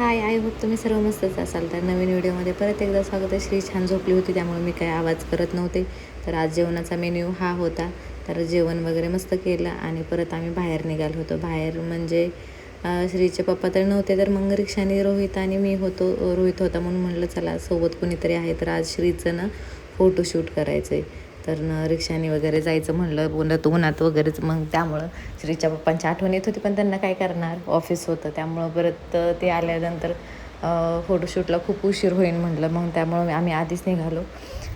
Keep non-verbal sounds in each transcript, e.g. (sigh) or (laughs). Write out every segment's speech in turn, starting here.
High I hope तुम्ही सर्व मस्तच असाल तर नवीन व्हिडिओमध्ये परत एकदा स्वागत आहे. श्री छान झोपली होती त्यामुळे मी काही आवाज करत नव्हते. तर आज जेवणाचा मेन्यू हा होता. तर जेवण वगैरे मस्त केलं आणि परत आम्ही बाहेर निघालो होतो. बाहेर म्हणजे श्रीचे पप्पा तर नव्हते तर मग रिक्षाने रोहित आणि मी होतो रोहित होता म्हणून म्हणलं चला सोबत कोणीतरी आहे. तर आज श्रीचं ना फोटोशूट करायचं आहे तर न रिक्षाने वगैरे जायचं म्हणलं उन्हात उन्हात वगैरेच मग त्यामुळं श्रीच्या पप्पांची आठवण येत होती पण त्यांना काय करणार? ऑफिस होतं त्यामुळं परत ते आल्यानंतर फोटोशूटला खूप उशीर होईल म्हटलं मग त्यामुळं आम्ही आधीच निघालो.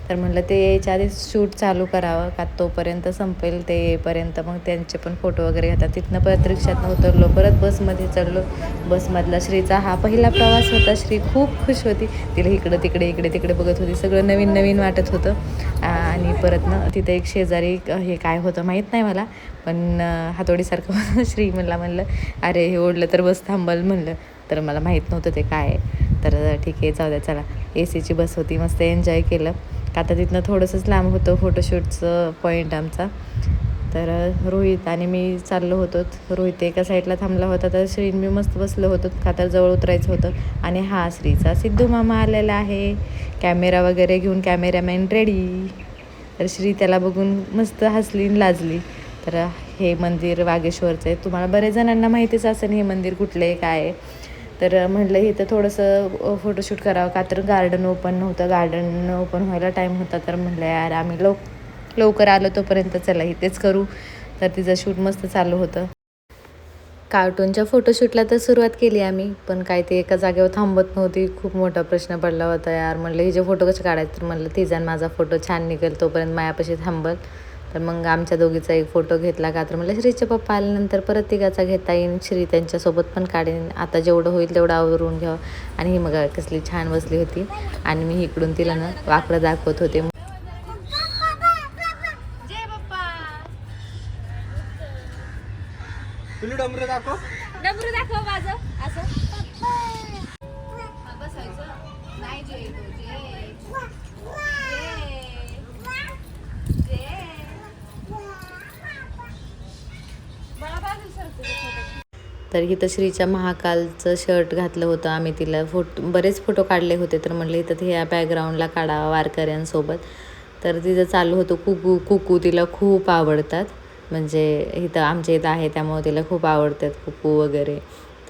तर म्हटलं ते यायच्या आधीच शूट चालू करावं का तोपर्यंत संपेल ते येईपर्यंत मग त्यांचे पण फोटो वगैरे घेतात. तिथनं परत रिक्षातनं उतरलो परत बसमध्ये चढलो. बसमधला श्रीचा हा पहिला प्रवास होता. श्री खूप खुश होती. तिला इकडं तिकडे इकडे तिकडे बघत होती. सगळं नवीन नवीन वाटत होतं. परत ना तिथं एक शेजारी हे काय होतं माहीत नाही मला पण हातोडीसारखं (laughs) श्री म्हणला म्हणलं अरे हे ओढलं तर बस थांबल म्हणलं. तर मला माहीत नव्हतं ते काय आहे. तर ठीक आहे जाऊ द्या चला. ए सीची बस होती मस्त एन्जॉय केलं. का आता तिथनं थोडंसंच लांब होतं फोटोशूटचं पॉईंट आमचा. तर रोहित आणि मी चाललो होतो. रोहित एका साईडला थांबला होता तर श्रीन मी मस्त बसलो होतो. का तर जवळ उतरायचं होतं. आणि हा श्रीचा सिद्धू मामा आलेला आहे. कॅमेरा वगैरे घेऊन कॅमेरामॅन रेडी तर श्री त्याला बघून मस्त हसली लाजली. तर हे मंदिर वागेश्वरचं आहे. तुम्हाला बऱ्याच जणांना माहितीच असेल हे मंदिर कुठलं आहे काय आहे. तर म्हटलं इथं थोडंसं फोटोशूट करावं. का तर गार्डन ओपन नव्हतं गार्डन ओपन व्हायला टाईम होता. तर म्हटलं यार आम्ही लव लवकर आलो तोपर्यंत चला इथेच करू. तर तिचं शूट मस्त चालू होतं. कार्टूनच्या फोटोशूटला तर सुरुवात केली आम्ही पण काय ते एका जागेवर थांबत नव्हती. खूप मोठा प्रश्न पडला होता यार. म्हणलं हिचे फोटो कसे काढायचे? तर म्हणलं तिचा माझा फोटो छान निघेल तोपर्यंत मायापाशी थांबल. तर मग आमच्या दोघीचा एक फोटो घेतला का? तर म्हणलं श्रीचे पप्पा आल्यानंतर परत तिघाचा घेता येईन श्री त्यांच्यासोबत पण काढेन. आता जेवढं होईल तेवढं आवरून घ्यावं. आणि ही मग कसली छान बसली होती. आणि मी इकडून तिला ना वाकडं दाखवत होते. तुला डमरं दाखव. डमरू दाखव माझं असं. बसायचं नाही जे तो जे जे जे मला बाजू सरकू तर इथं श्रीच्या महाकालचं शर्ट घातलं होतं. आम्ही तिला फोटो बरेच फोटो काढले होते तर म्हणलं इथं ह्या बॅकग्राऊंडला काढावा वारकऱ्यांसोबत. तर तिथं चालू होतं कुकू कुकू तिला खूप आवडतात. म्हणजे इथं आमच्या इथं आहे त्यामुळे तिला खूप आवडतात कुकू वगैरे.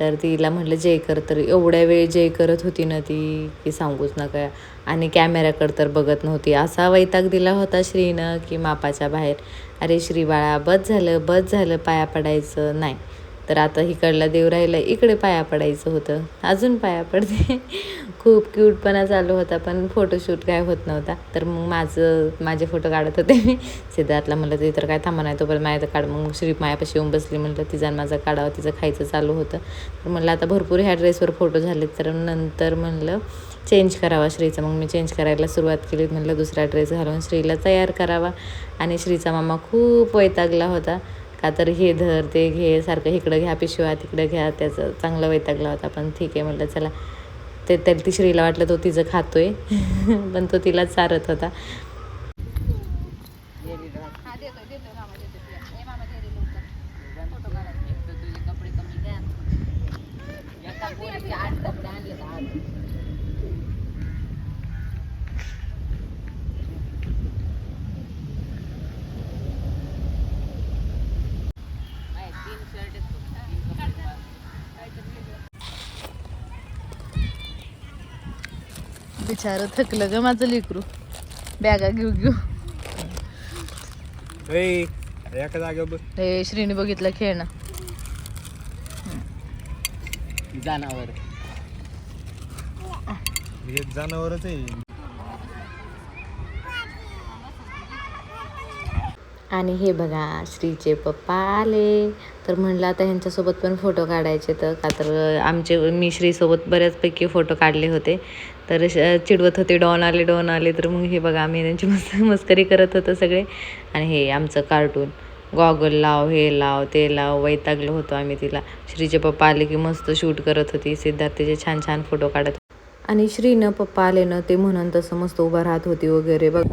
तर तिला म्हटलं जे कर. तर एवढ्या वेळ जे करत होती ना ती की सांगूच नका. आणि कॅमेऱ्याकडं तर बघत नव्हती. असा वैताग दिला होता श्रीनं की मापाच्या बाहेर. अरे श्री बाळा बस झालं बस झालं पाया पडायचं. नाही. तर आता इकडला देव राहिला इकडे पाया पडायचं होतं. अजून पाया पडते. खूप क्यूटपणा चालू होता पण फोटोशूट काय होत नव्हता. तर मग माझं माझे फोटो काढत होते मी. सिद्धार्थला म्हणलं ते तर काय थांबा नाही पण माझ्या तर काढ. मग श्री मायापाशी येऊन बसली म्हटलं तिचा आणि माझा काढावा तिचं खायचं चालू होतं. तर म्हणलं आता भरपूर ह्या ड्रेसवर फोटो झाले तर नंतर म्हणलं चेंज करावा श्रीचा. मग मी चेंज करायला सुरुवात केली. म्हणलं दुसरा ड्रेस घालून श्रीला तयार करावा. आणि श्रीचा मामा खूप वैतागला होता. का तर हे धर ते घे सारखं इकडं घ्या पिशव्या तिकडं घ्या त्याचं चांगलं वैतागला होता पण ठीक आहे म्हटलं चला. ते तर ती श्रीला वाटलं तो तिचं खातोय (laughs) पण तो तिला चारत होता हा देतो देतो मामा देतो तुला. ए मामा दे रे लवकर फोटो काढायचे तुझे कपडे कमी द्या एका पोरीचे आठ कपडे आणले तर आठ नाही, तीन शर्ट आहेत फक्त. तीन कपडे बिचारं थकलं ग माझं लेकरू. बॅगा घेऊ घेऊ. ए एका जागेवर बस. हे श्रीने बघितलं खेळणं. जनावर. हे जनावरच आहे. आणि हे बघा श्रीचे पप्पा आले. तर म्हणलं आता ह्यांच्यासोबत पण फोटो काढायचे तर का तर आमचे मी श्रीसोबत बऱ्याचपैकी फोटो काढले होते. तर श- चिडवत होते डॉन आले डॉन आले. तर मग हे बघा आम्ही त्यांची मस्त मस्करी करत होतो सगळे. आणि हे आमचं कार्टून. गॉगल लाव हे लाव ते लाव वैतागलो होतो आम्ही तिला. श्रीचे पप्पा आले की मस्त शूट करत होती. सिद्धार्थचे छान छान फोटो काढत आणि श्रीनं पप्पा आले ना ते म्हणून तसं मस्त उभं राहत होती वगैरे बघ.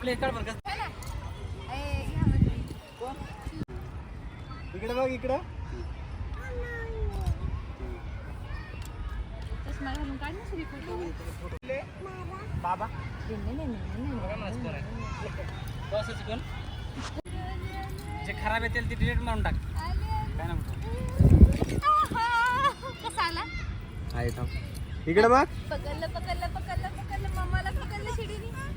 आपल्या इकडं बरं इकडे बघ इकडं. बाबा. जे खराब येतील ते डिलीट मारून टाक. काय ना कसा आला? आहे थांब इकडे बघ. पकडलं पकडलं पकडलं पकडलं. मम्माला पकडलं शिडीने.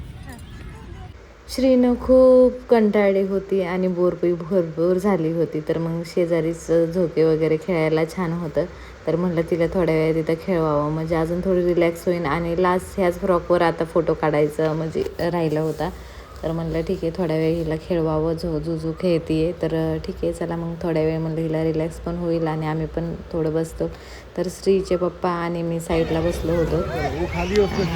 श्रीनं खूप कंटाळली होती आणि बोरपी भरपूर झाली होती. तर मग शेजारीच झोके वगैरे खेळायला छान होतं. तर म्हटलं तिला थोड्या वेळ तिथं खेळवावं. म्हणजे अजून थोडी रिलॅक्स होईन. आणि लास्ट ह्याच फ्रॉकवर आता फोटो काढायचं म्हणजे राहिला होता. तर म्हणलं ठीक आहे थोड्या वेळ हिला खेळवावं झो झुझू खेळतीये. तर ठीक आहे चला मग थोड्या वेळ म्हणलं हिला रिलॅक्स पण होईल आणि आम्ही पण थोडं बसतो. तर श्रीचे पप्पा आणि मी साईडला बसलो होतो.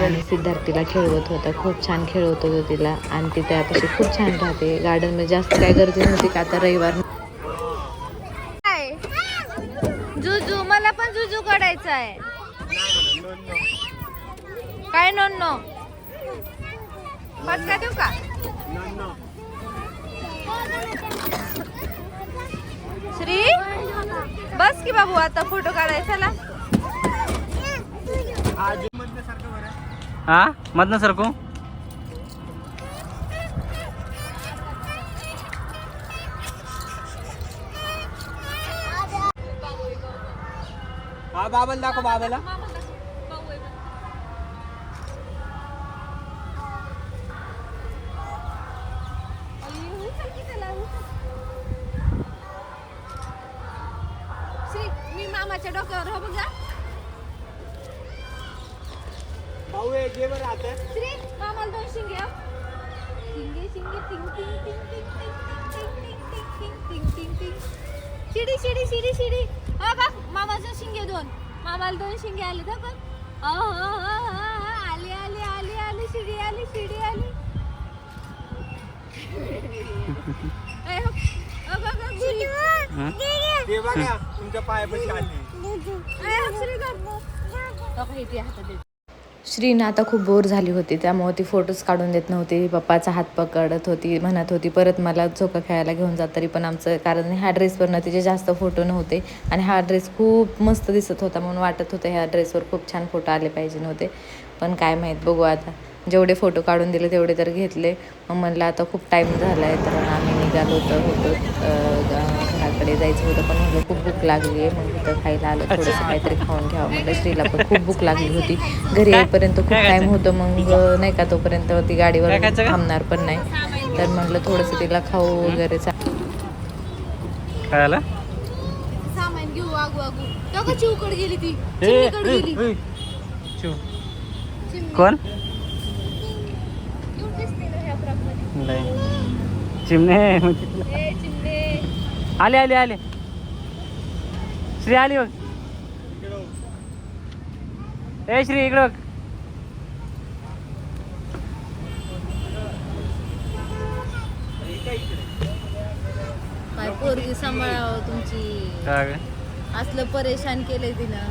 आणि सिद्धार्थीला खेळवत होता. खूप छान खेळवत होतो तिला. आणि ती त्यापाशी खूप छान राहते. गार्डनमध्ये जास्त काय गर्दी नव्हती का? आता रविवार काय जुजू मला पण जुजू काढायचा आहे काय नोन नो फटका देऊ का श्री बस की बाबू आता फोटो काढायचा हा? मधनं सरकू? हा बाबाला दाखव बाबाला श्री मी मामाच्या डोक्यावर हो बघा भाऊ हे घे बरं आता श्री मामाला दोन शिंगे हा. शिंगे शिंगे टिंग टिंग टिंग टिंग टिंग टिंग टिंग टिंग टिंग टिंग टिंग टिंग शिडी शिडी शिडी शिडी हा बघ मामाचे शिंगे दोन मामाला दोन शिंगे आले का बघ हो, हो, हो, हो, आली आली आली आली शिडी आली शिडी आली ए, हो, हो, बघ, बघ, श्री. हा? ते बघा तुमच्या पायापाशी आली. श्रीनं आता खूप बोर झाली होती त्यामुळे ती फोटोज काढून देत नव्हती. पप्पाचा हात पकडत होती म्हणत होती परत मला झोका खेळायला घेऊन जात तरी पण आमचं कारण ह्या ड्रेसवरनं तिचे जास्त फोटो नव्हते आणि हा ड्रेस खूप मस्त दिसत होता म्हणून वाटत होतं ह्या ड्रेसवर खूप छान फोटो आले पाहिजे नव्हते. पण काय माहीत बघू आता. जेवढे फोटो काढून दिले तेवढे तर घेतले. मग म्हणलं आता खूप टाईम झाला आहे तर आम्ही निघालो होतो होतो घराकडे जायचं होतं पण म्हटलं खूप भूक लागली आहे मग इथं खायला आलं थोडंसं काहीतरी खाऊन घ्यावं म्हटलं. श्रीला पण खूप भूक लागली होती. घरी येईपर्यंत खूप टाईम होतं मग नाही का तोपर्यंत ती गाडीवर? थांबणार पण नाही. तर म्हटलं थोडंसं तिला खाऊ वगैरे सामान घेऊ वागू वागू चिवकड गेली ती. कोण. नाही. चिमणे. आले आले आले. श्री आली बघ. ए श्री इकडे बघ. काय पोरगी सांभाळावं तुमची? काय ग? असलं परेशान केलंय तिनं.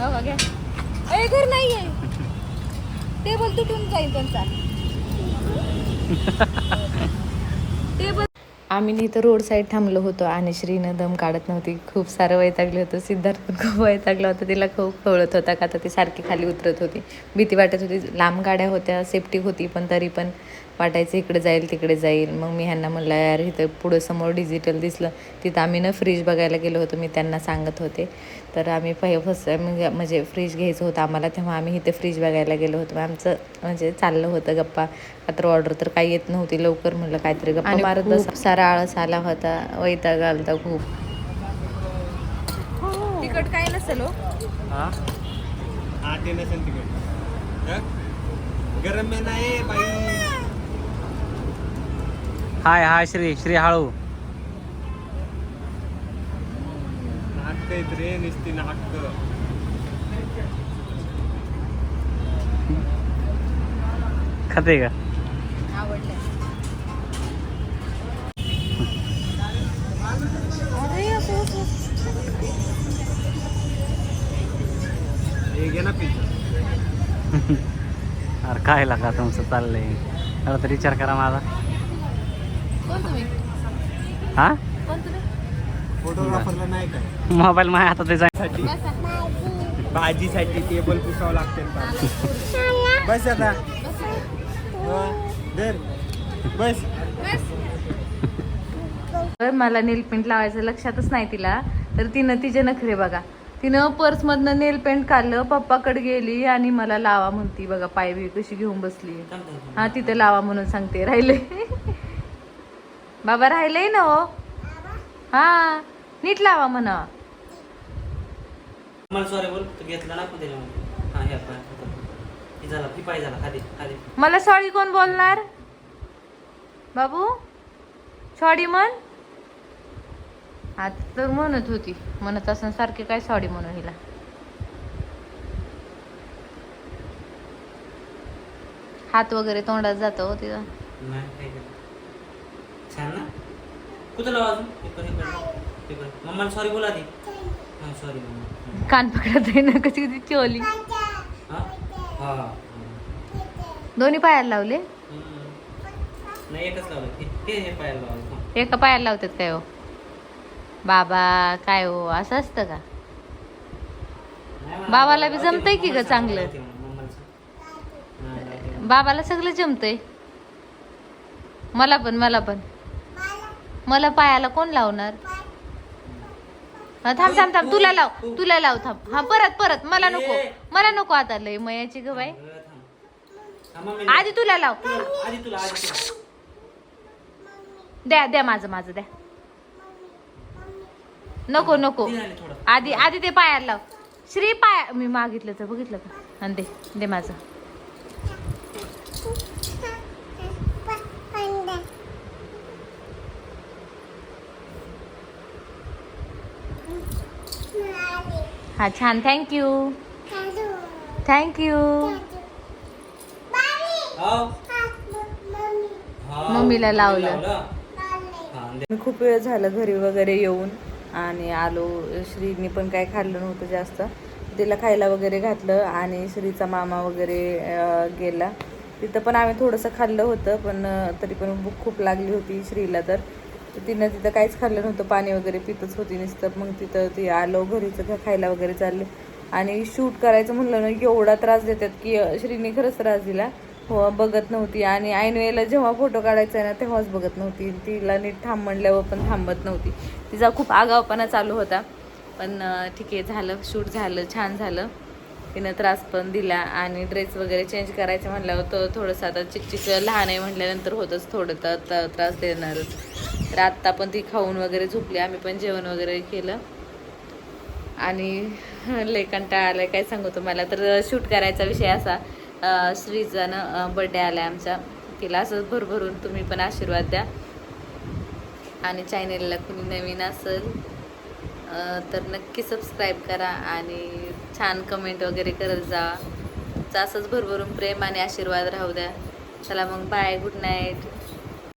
हो का घ्या घर नाहीये. (laughs) टेबल तुटून जाईल त्यांचा टेबल आम्ही इथं रोड साईड थांबलो होतो. आणि श्रीनं दम काढत नव्हती. खूप सारं वैतागलं होतं. सिद्धार्थ खूप वैतागला होता. तिला खूप कळत होता का आता ती सारखी खाली उतरत होती. भीती वाटत होती. लांब गाड्या होत्या. सेफ्टी होती पण तरी पण. वाटायचं इकडे जाईल तिकडे जाईल. मग मी ह्यांना म्हणलं यार इथं पुढं समोर डिजिटल दिसलं. तिथं आम्ही ना फ्रीज बघायला गेलो होतो मी त्यांना सांगत होते. तर आम्ही पहिले फर्स्ट टाइम म्हणजे फ्रीज घ्यायचं होतं आम्हाला तेव्हा आम्ही इथे फ्रीज बघायला गेलो होतो. आमचं म्हणजे चाललं होतं गप्पा. तर ऑर्डर तर काही येत नव्हती लवकर म्हणलं काहीतरी गप्पा मारत बस. सारा आळस आला होता वैताग आलता खूप. तिकट काय नसेल हो? गरम नाही बाई? हाय हाय श्री श्री हाळू. नाटक खाते का? अरे काय लागा तुमचं चाललंय? तर विचार करा माझा. हा? फोटोग्राफरला नाही काय? मोबाईल माझ्या हातात आहे. साठी बसा भाजीसाठी टेबल पुसावं लागते बस आता. बस तर मला नेल पेंट लावायचं लक्षातच नाही तिला. तर तिनं तिचे नखरे बघा. तिनं पर्समधनं नेल पेंट काढलं पप्पाकडे गेली आणि मला लावा म्हणती बघा पाय बी कशी घेऊन बसली. हा तिथे लावा म्हणून सांगते राहिले. बाबा राहिलंय ना हो. हा नीट लावा म्हणा. मला सॉरी कोण बोलणार? बाबू सॉरी म्हण. आता तर म्हणत होती म्हणत असं सारखे काय सॉरी म्हणून हिला. हात वगैरे तोंडात जातो हो तिथं. छान ना? कुठं लावा अजून पेपर हे पेपर मम्माला सॉरी बोला हा सॉरी मम्मा. कान पकडत आहे ना कशी कशी चोली हा? हा दोन्ही पायाला लावले. नाही एकच लावलं. हे पायाला लावलं. एका पायाला लावतात काय हो? बाबा काय हो? असं असतं का? बाबाला बी जमतंय की ग चांगलं? बाबाला सगळं जमतंय. मला पण मला पण. मला पायाला कोण लावणार? हा, थांब थांब थांब तुला लाव तुला लाव थांब. हा परत परत मला नको मला नको आता लय मयाची ग बाई. आधी तुला लाव. द्या द्या माझं माझं द्या. नको नको. आधी आधी ते पायाला लाव. श्री पाया मी मागितलं तर बघितलं का? आणि दे दे माझं. हा छान थँक्यू थँक्यू हो हा. मम्मीला लावलं. हा. मी खूप वेळ झालं घरी वगैरे येऊन आणि आलो. श्रीने पण काय खाल्लं नव्हतं जास्त. तिला खायला वगैरे घातलं आणि श्रीचा मामा वगैरे गेला. तिथं पण आम्ही थोडंसं खाल्लं होतं पण तरी पण भूक खूप लागली होती श्रीला तर. तर तिनं तिथं काहीच खाल्लं नव्हतं. पाणी वगैरे पितच होती नुसतं. मग तिथं ती आलो घरीचं खायला वगैरे चालले. आणि शूट करायचं म्हणलं ना एवढा त्रास देतात की श्रीने खरंच त्रास दिला. हो बघत नव्हती. आणि ऐन जेव्हा फोटो काढायचा आहे ना तेव्हाच बघत नव्हती. तिला नीट थांब म्हणल्यावर पण थांबत नव्हती. तिचा खूप आगावपणा चालू होता. पण ठीक आहे झालं. शूट झालं छान झालं. तिनं त्रास पण दिला आणि ड्रेस वगैरे चेंज करायचं म्हणल्यावर तो थोडंसं आता चिकचिक लहान आहे म्हटल्यानंतर होतंच थोडं तर त्रास देणारच. तर आत्ता पण ती खाऊन वगैरे झोपली आम्ही पण जेवण वगैरे केलं. आणि (laughs) लेखनटा आलं काय सांगू तुम्हाला? तर शूट करायचा विषय असा श्रीजानं बड्डे आला आमचा. तिला असंच भरभरून तुम्ही पण आशीर्वाद द्या. आणि चॅनेलला कुणी नवीन असेल तर नक्की सबस्क्राईब करा आणि छान कमेंट वगैरे करत जा. असंच भरभरून प्रेम आणि आशीर्वाद राहू द्या. चला मग बाय गुड नाईट